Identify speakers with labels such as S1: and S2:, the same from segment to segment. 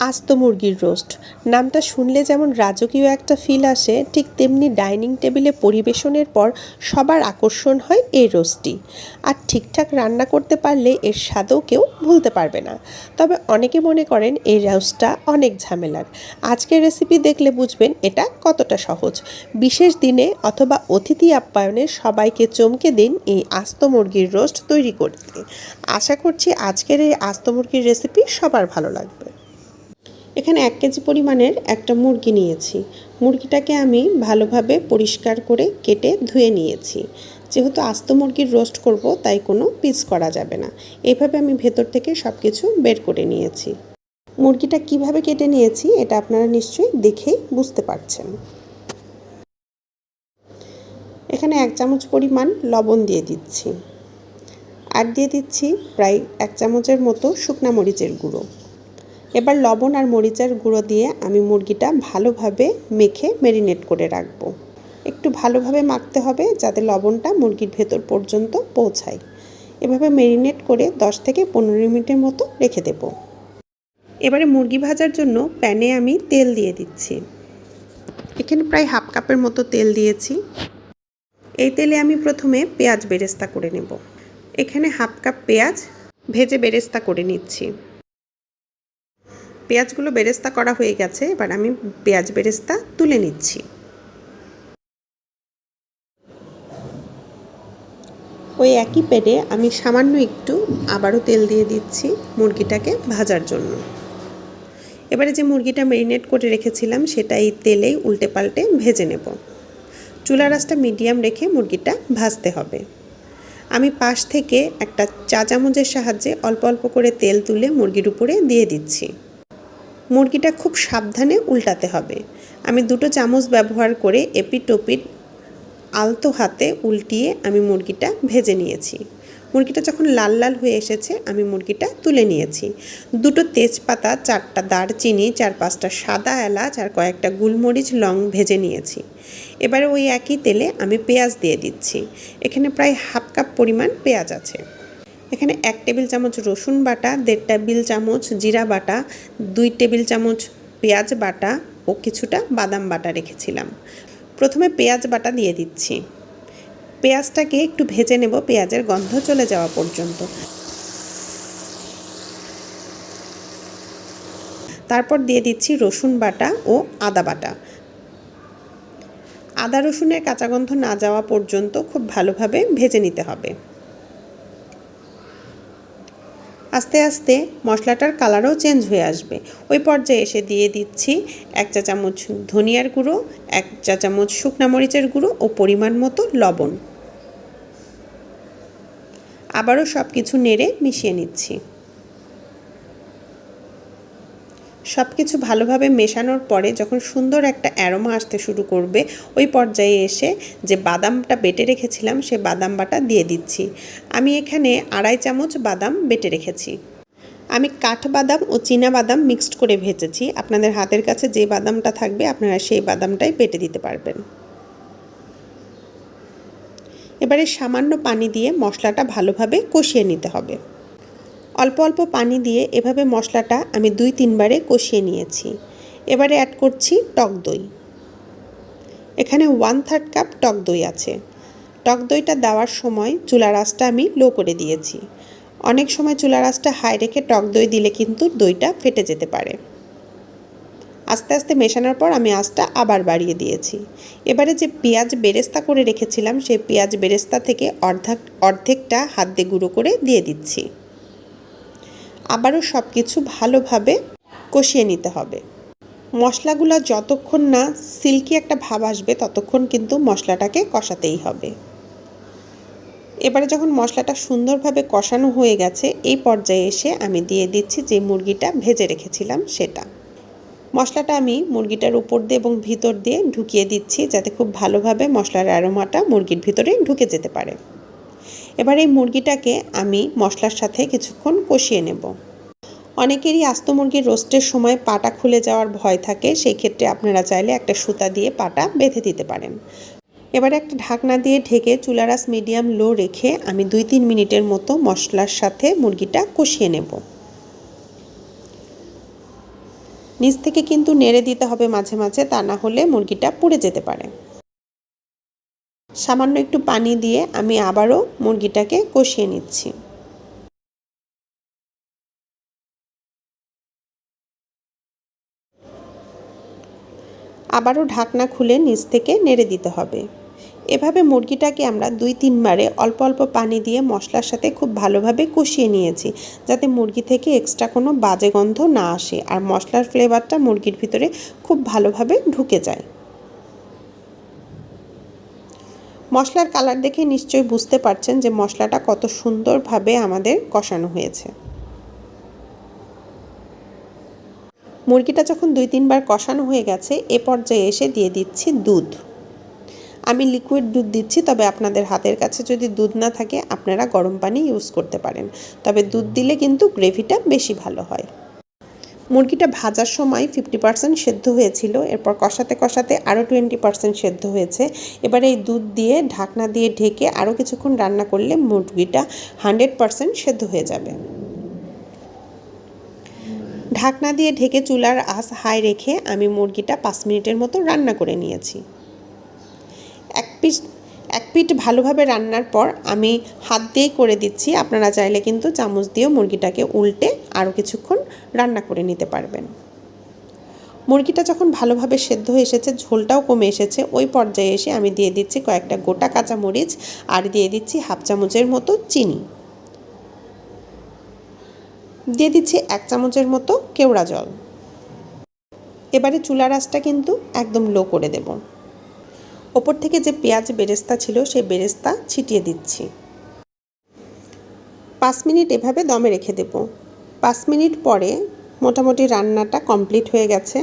S1: আস্ত মুরগির রোস্ট। নামটা শুনলে যেমন রাজকীয় একটা ফিল আসে, ঠিক তেমনি ডাইনিং টেবিলে পরিবেশনের পর সবার আকর্ষণ হয় এই রোস্টটি। আর ঠিকঠাক রান্না করতে পারলে এর স্বাদও কেউ ভুলতে পারবে না। তবে অনেকে মনে করেন এই রোস্টটা অনেক ঝামেলার। আজকের রেসিপি দেখলে বুঝবেন এটা কতটা সহজ। বিশেষ দিনে অথবা অতিথি আপ্যায়নে সবাইকে চমকে দিন এই আস্ত মুরগির রোস্ট তৈরি করতে। আশা করছি আজকের এই আস্ত মুরগির রেসিপি সবার ভালো লাগবে। এখানে এক কেজি পরিমাণের একটা মুরগি নিয়েছি। মুরগিটাকে আমি ভালোভাবে পরিষ্কার করে কেটে ধুয়ে নিয়েছি। যেহেতু আস্ত মুরগির রোস্ট করব, তাই কোনো পিস করা যাবে না। এইভাবে আমি ভেতর থেকে সব কিছু বের করে নিয়েছি। মুরগিটা কীভাবে কেটে নিয়েছি, এটা আপনারা নিশ্চয়ই দেখেই বুঝতে পারছেন। এখানে এক চামচ পরিমাণ লবণ দিয়ে দিচ্ছি। আর দিয়ে দিচ্ছি প্রায় এক চামচের মতো শুকনা মরিচের গুঁড়ো। এবার লবণ আর মরিচের গুঁড়ো দিয়ে আমি মুরগিটা ভালোভাবে মেখে মেরিনেট করে রাখব। একটু ভালোভাবে মাখতে হবে যাতে লবণটা মুরগির ভেতর পর্যন্ত পৌঁছায়। এভাবে মেরিনেট করে 10 থেকে পনেরো মিনিটের মতো রেখে দেব। এবারে মুরগি ভাজার জন্য প্যানে আমি তেল দিয়ে দিচ্ছি। এখানে প্রায় হাফ কাপের মতো তেল দিয়েছি। এই তেলে আমি প্রথমে পেঁয়াজ বেরেস্তা করে নেব। এখানে হাফ কাপ পেঁয়াজ ভেজে বেরেস্তা করে নিচ্ছি। পেঁয়াজগুলো বেরেস্তা করা হয়ে গেছে, এবার আমি পেঁয়াজ বেরেস্তা তুলে নিচ্ছি। ওই একই পেটে আমি সামান্য একটু আবারও তেল দিয়ে দিচ্ছি মুরগিটাকে ভাজার জন্য। এবারে যে মুরগিটা ম্যারিনেট করে রেখেছিলাম, সেটা এই তেলেই উল্টে পাল্টে ভেজে নেব। চুলা রাসটা মিডিয়াম রেখে মুরগিটা ভাজতে হবে। আমি পাশ থেকে একটা চা চামচের সাহায্যে অল্প অল্প করে তেল তুলে মুরগির উপরে দিয়ে দিচ্ছি। মুরগিটা খুব সাবধানে উল্টাতে হবে। আমি দুটো চামচ ব্যবহার করে এপিটোপিট আলতো হাতে উল্টিয়ে আমি মুরগিটা ভেজে নিয়েছি। মুরগিটা যখন লাল লাল হয়ে এসেছে, আমি মুরগিটা তুলে নিয়েছি। দুটো তেজপাতা, চারটা দারচিনি, চার পাঁচটা সাদা এলাচ আর কয়েকটা গুলমরিচ লং ভেজে নিয়েছি। এবারে ওই একই তেলে আমি পেঁয়াজ দিয়ে দিচ্ছি। এখানে প্রায় হাফ কাপ পরিমাণ পেঁয়াজ আছে। এখানে এক টেবিল চামচ রসুন বাটা, দেড় টেবিল চামচ জিরা বাটা, দুই টেবিল চামচ পেঁয়াজ বাটা ও কিছুটা বাদাম বাটা রেখেছিলাম। প্রথমে পেঁয়াজ বাটা দিয়ে দিচ্ছি। পেঁয়াজটাকে একটু ভেজে নেব, পেঁয়াজের গন্ধ চলে যাওয়া পর্যন্ত। তারপর দিয়ে দিচ্ছি রসুন বাটা ও আদা বাটা। আদা রসুনের কাঁচা গন্ধ না যাওয়া পর্যন্ত খুব ভালোভাবে ভেজে নিতে হবে। আস্তে আস্তে মশলাটার কালারও চেঞ্জ হয়ে আসবে। ওই পর্যায়ে এসে দিয়ে দিচ্ছি এক চা চামচ ধনিয়ার গুঁড়ো, এক চা চামচ শুকনা মরিচের গুঁড়ো ও পরিমাণ মতো লবণ। আবারও সব কিছু নেড়ে মিশিয়ে নিচ্ছি। সব কিছু ভালোভাবে মেশানোর পরে যখন সুন্দর একটা অ্যারোমা আসতে শুরু করবে, ওই পর্যায়ে এসে যে বাদামটা বেটে রেখেছিলাম, সে বাদাম বাটা দিয়ে দিচ্ছি। আমি এখানে আড়াই চামচ বাদাম বেটে রেখেছি। আমি কাঠবাদাম ও চীনা বাদাম মিক্সড করে ভেজেছি। আপনাদের হাতের কাছে যে বাদামটা থাকবে, আপনারা সেই বাদামটাই বেটে দিতে পারবেন। এবারে সামান্য পানি দিয়ে মশলাটা ভালোভাবে কষিয়ে নিতে হবে। অল্প অল্প পানি দিয়ে এভাবে মশলাটা আমি দুই তিনবারে কষিয়ে নিয়েছি। এবারে অ্যাড করছি টক দই। এখানে ওয়ান থার্ড কাপ টক দই আছে। টক দইটা দেওয়ার সময় চুলা রাসটা আমি লো করে দিয়েছি। অনেক সময় চুলা রাসটা হাই রেখে টক দই দিলে কিন্তু দইটা ফেটে যেতে পারে। আস্তে আস্তে মেশানোর পর আমি আঁচটা আবার বাড়িয়ে দিয়েছি। এবারে যে পেঁয়াজ বেরেস্তা করে রেখেছিলাম, সেই পেঁয়াজ বেরেস্তা থেকে অর্ধেক, অর্ধেকটা হাত দিয়ে গুঁড়ো করে দিয়ে দিচ্ছি। আবারও সব কিছু ভালোভাবে কষিয়ে নিতে হবে। মশলাগুলো যতক্ষণ না সিল্কি একটা ভাব আসবে, ততক্ষণ কিন্তু মশলাটাকে কষাতেই হবে। এবারে যখন মশলাটা সুন্দরভাবে কষানো হয়ে গেছে, এই পর্যায়ে এসে আমি দিয়ে দিচ্ছি যে মুরগিটা ভেজে রেখেছিলাম সেটা। মশলাটা আমি মুরগিটার উপর দিয়ে এবং ভিতর দিয়ে ঢুকিয়ে দিচ্ছি যাতে খুব ভালোভাবে মশলার অ্যারোমাটা মুরগির ভিতরে ঢুকে যেতে পারে। এবার এই মুরগিটাকে আমি মশলার সাথে কিছুক্ষণ কষিয়ে নেব। অনেকেরই আস্ত মুরগির রোস্টের সময় পাটা খুলে যাওয়ার ভয় থাকে সেই ক্ষেত্রে আপনারা চাইলে একটা সুতা দিয়ে পাটা বেঁধে দিতে পারেন। এবারে একটা ঢাকনা দিয়ে ঢেকে চুলারাস মিডিয়াম লো রেখে আমি দুই তিন মিনিটের মতো মশলার সাথে মুরগিটা কষিয়ে নেব। নিচ থেকে কিন্তু নেড়ে দিতে হবে মাঝে মাঝে, তা না হলে মুরগিটা পুড়ে যেতে পারে। সামান্য একটু পানি দিয়ে আমি আবারও মুরগিটাকে কষিয়ে নিচ্ছি। আবারও ঢাকনা খুলে নিচ থেকে নেড়ে দিতে হবে। এভাবে মুরগিটাকে আমরা দুই তিনবারে অল্প অল্প পানি দিয়ে মশলার সাথে খুব ভালোভাবে কষিয়ে নিয়েছি, যাতে মুরগি থেকে এক্সট্রা কোনো বাজে গন্ধ না আসে আর মশলার ফ্লেভারটা মুরগির ভিতরে খুব ভালোভাবে ঢুকে যায়। মশলার কালার দেখে নিশ্চয়ই বুঝতে পারছেন যে মশলাটা কত সুন্দরভাবে আমাদের কষানো হয়েছে। মুরগিটা যখন দুই তিনবার কষানো হয়ে গেছে, এ পর্যায়ে এসে দিয়ে দিচ্ছি দুধ। আমি লিকুইড দুধ দিচ্ছি, তবে আপনাদের হাতের কাছে যদি দুধ না থাকে, আপনারা গরম পানি ইউজ করতে পারেন। তবে দুধ দিলে কিন্তু গ্রেভিটা বেশি ভালো হয়। মুরগিটা ভাজার সময় ফিফটি পার্সেন্ট সেদ্ধ হয়েছিল, এরপর কষাতে কষাতে আরও টোয়েন্টি পার্সেন্ট সেদ্ধ হয়েছে। এবার এই দুধ দিয়ে ঢাকনা দিয়ে ঢেকে আরও কিছুক্ষণ রান্না করলে মুরগিটা হান্ড্রেড পার্সেন্ট সেদ্ধ হয়ে যাবে। ঢাকনা দিয়ে ঢেকে চুলার আঁচ হাই রেখে আমি মুরগিটা পাঁচ মিনিটের মতো রান্না করে নিয়েছি। এক পিস এক পিঠ ভালোভাবে রান্নার পর আমি হাত দিয়েই করে দিচ্ছি। আপনারা চাইলে কিন্তু চামচ দিয়েও মুরগিটাকে উল্টে আরও কিছুক্ষণ রান্না করে নিতে পারবেন। মুরগিটা যখন ভালোভাবে সেদ্ধ হয়ে এসেছে, ঝোলটাও কমে এসেছে, ওই পর্যায়ে এসে আমি দিয়ে দিচ্ছি কয়েকটা গোটা কাঁচা মরিচ আর দিয়ে দিচ্ছি হাফ চামচের মতো চিনি। দিয়ে দিচ্ছি এক চামচের মতো কেওড়া জল। এবারে চুলার আঁচটা কিন্তু একদম লো করে দেব। ওপর থেকে যে পেঁয়াজ বেরেস্তা ছিল, সেই বেরেস্তা ছিটিয়ে দিচ্ছি। পাঁচ মিনিট এভাবে দমে রেখে দেব। পাঁচ মিনিট পরে মোটামুটি রান্নাটা কমপ্লিট হয়ে গেছে।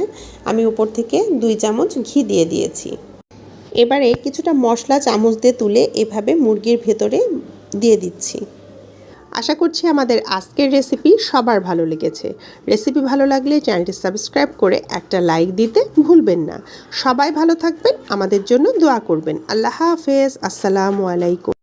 S1: আমি উপর থেকে দুই চামচ ঘি দিয়ে দিয়েছি। এবারে কিছুটা মশলা চামচ দিয়ে তুলে এভাবে মুরগির ভেতরে দিয়ে দিচ্ছি। আশা করছি আমাদের আজকের রেসিপি সবার ভালো লেগেছে। রেসিপি ভালো লাগলে চ্যানেলটি সাবস্ক্রাইব করে একটা লাইক দিতে ভুলবেন না। সবাই ভালো থাকবেন, আমাদের জন্য দোয়া করবেন। আল্লাহ হাফেজ, আসসালামু আলাইকুম।